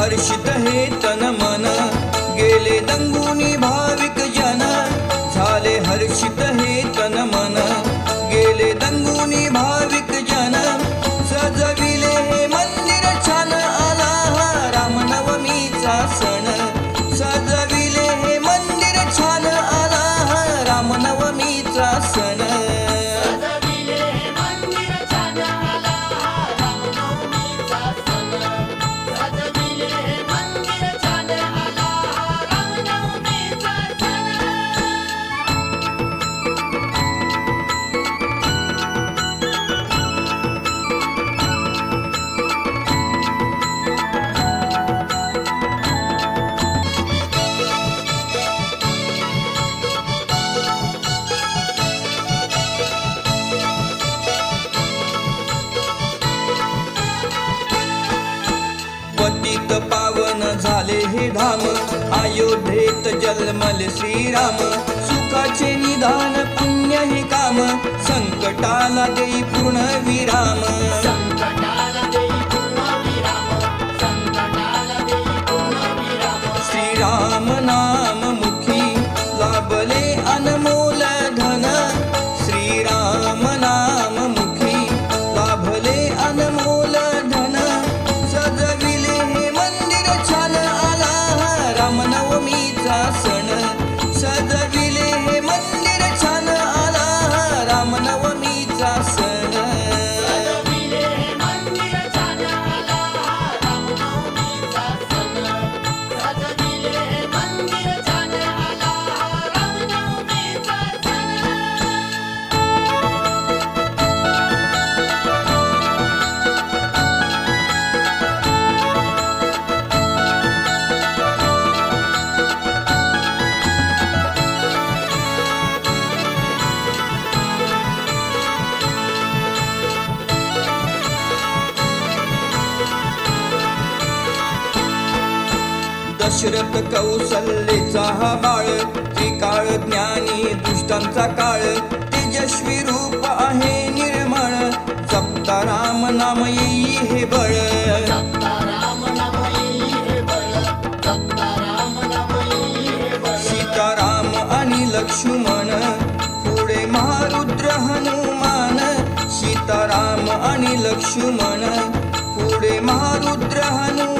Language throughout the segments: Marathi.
हर्षित हे तन मन. गेले दंगुनी भाविक जन. झाले हर्षित हे तन मन. गेले दंगुनी भाविक जन. सजविले हे मंदिर छान आला. रामनवमीचा सण. सजविले हे मंदिर छान आला. रामनवमीचा सण. धाम अयोध्येत जलमल श्रीराम. सुखाचे निधान पुण्य हे काम संकटाला देई पूर्ण विराम. रामनवमीचा सण दशरथ कौसल्येचा हा बाळ त्रिकाळ ज्ञानी दुष्टांचा काळ. तेजस्वी रूप आहे निर्मळ जपता राम नाम येई हे बळ. सीताराम आणि लक्ष्मण पुढे महारुद्र हनुमान. सीताराम आणि लक्ष्मण पुढे महारुद्र हनुमान.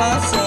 cosas